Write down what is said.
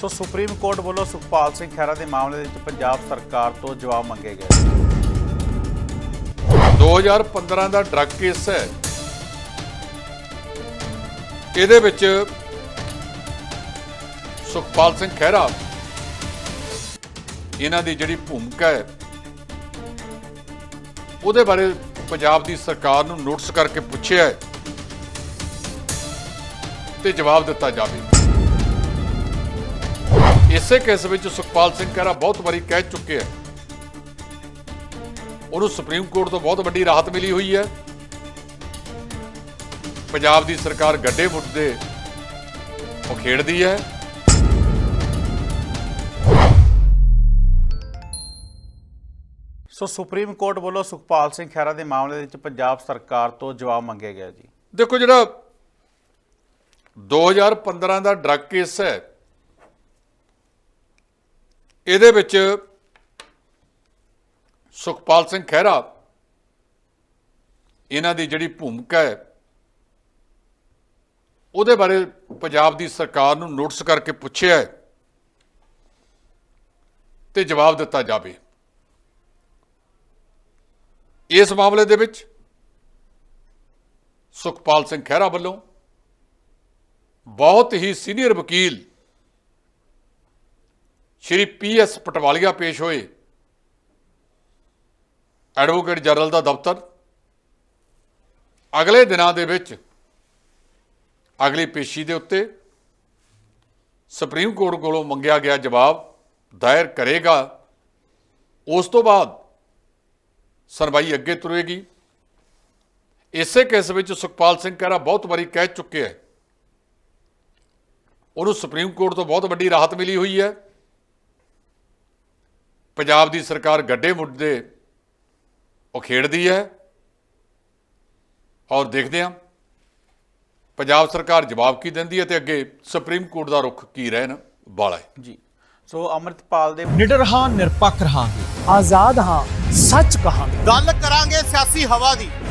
ਸੋ supreme court ਵੱਲੋਂ ਸੁਖਪਾਲ ਸਿੰਘ ਖਹਿਰਾ ਦੇ ਮਾਮਲੇ ਦੇ ਵਿੱਚ ਪੰਜਾਬ ਸਰਕਾਰ ਤੋਂ ਜਵਾਬ ਮੰਗੇ ਗਏ। 2015 ਦਾ ਡਰੱਗ ਕੇਸ ਹੈ। ਇਹਦੇ ਵਿੱਚ ਸੁਖਪਾਲ ਸਿੰਘ ਖਹਿਰਾ ਇਹਨਾਂ ਦੀ ਜਿਹੜੀ ਭੂਮਿਕਾ ਹੈ, ਉਹਦੇ ਬਾਰੇ ਪੰਜਾਬ ਦੀ ਸਰਕਾਰ ਨੂੰ ਨੋਟਿਸ ਕਰਕੇ ਪੁੱਛਿਆ ਹੈ ਤੇ ਜਵਾਬ ਦਿੱਤਾ ਜਾਵੇ। ਇਸੇ ਕੇਸ ਵਿੱਚ ਸੁਖਪਾਲ ਸਿੰਘ ਖਹਿਰਾ ਬਹੁਤ ਵਾਰੀ ਕਹਿ ਚੁੱਕੇ ਹੈ ਉਹਨੂੰ ਸੁਪਰੀਮ ਕੋਰਟ ਤੋਂ ਬਹੁਤ ਵੱਡੀ ਰਾਹਤ ਮਿਲੀ ਹੋਈ ਹੈ। ਪੰਜਾਬ ਦੀ ਸਰਕਾਰ ਗੱਡੇ ਮੁੱਦੇ ਉਹ ਖੇਡਦੀ ਹੈ। ਸੋ ਸੁਪਰੀਮ ਕੋਰਟ ਵੱਲੋਂ ਸੁਖਪਾਲ ਸਿੰਘ ਖਹਿਰਾ ਦੇ ਮਾਮਲੇ ਦੇ ਵਿੱਚ ਪੰਜਾਬ ਸਰਕਾਰ ਤੋਂ ਜਵਾਬ ਮੰਗੇ ਗਏ ਜੀ। ਦੇਖੋ ਜਿਹੜਾ 2015 ਦਾ ਡਰੱਗ ਕੇਸ ਹੈ ਇਹਦੇ ਵਿੱਚ ਸੁਖਪਾਲ ਸਿੰਘ ਖਹਿਰਾ, ਇਹਨਾਂ ਦੀ ਜਿਹੜੀ ਭੂਮਿਕਾ ਹੈ, ਉਹਦੇ ਬਾਰੇ ਪੰਜਾਬ ਦੀ ਸਰਕਾਰ ਨੂੰ ਨੋਟਿਸ ਕਰਕੇ ਪੁੱਛਿਆ ਹੈ ਤੇ ਜਵਾਬ ਦਿੱਤਾ ਜਾਵੇ। ਇਸ ਮਾਮਲੇ ਦੇ ਵਿੱਚ ਸੁਖਪਾਲ ਸਿੰਘ ਖਹਿਰਾ ਵੱਲੋਂ ਬਹੁਤ ਹੀ ਸੀਨੀਅਰ ਵਕੀਲ ਸ਼੍ਰੀ ਪੀ ਐਸ ਪਟਵਾਲੀਆ ਪੇਸ਼ ਹੋਏ। ਐਡਵੋਕੇਟ ਜਨਰਲ ਦਾ ਦਫ਼ਤਰ। ਅਗਲੇ ਦਿਨਾਂ ਦੇ ਵਿੱਚ ਅਗਲੀ ਪੇਸ਼ੀ ਦੇ ਉੱਤੇ ਸੁਪਰੀਮ ਕੋਰਟ ਕੋਲੋਂ ਮੰਗਿਆ ਗਿਆ ਜਵਾਬ ਦਾਇਰ ਕਰੇਗਾ। ਉਸ ਤੋਂ ਬਾਅਦ ਸੁਣਵਾਈ ਅੱਗੇ ਤੁਰੇਗੀ। ਇਸੇ ਕੇਸ ਵਿੱਚ ਸੁਖਪਾਲ ਸਿੰਘ ਖਹਿਰਾ ਬਹੁਤ ਵਾਰੀ ਕਹਿ ਚੁੱਕੇ ਹੈ। ਉਹਨੂੰ ਸੁਪਰੀਮ ਕੋਰਟ ਤੋਂ ਬਹੁਤ ਵੱਡੀ ਰਾਹਤ ਮਿਲੀ ਹੋਈ ਹੈ। ਪੰਜਾਬ ਦੀ ਸਰਕਾਰ ਗੱਡੇ ਮੁੱਦੇ ਉਹ ਖੇਡਦੀ ਹੈ ਔਰ ਦੇਖਦੇ ਹਾਂ। ਪੰਜਾਬ ਸਰਕਾਰ ਜਵਾਬ ਕੀ ਦਿੰਦੀ ਹੈ ਤੇ ਅੱਗੇ ਸੁਪਰੀਮ ਕੋਰਟ ਦਾ ਰੁਖ ਕੀ ਰਹਿਣ ਵਾਲਾ ਹੈ। ਜੀ। ਸੋ ਅੰਮ੍ਰਿਤਪਾਲ ਦੇ ਨਿਡਰ ਹਾਂ ਨਿਰਪੱਖ ਰਹਾਂਗੇ। ਆਜ਼ਾਦ ਹਾਂ ਸੱਚ ਕਹਾਂਗੇ। ਗੱਲ ਕਰਾਂਗੇ ਸਿਆਸੀ ਹਵਾ ਦੀ।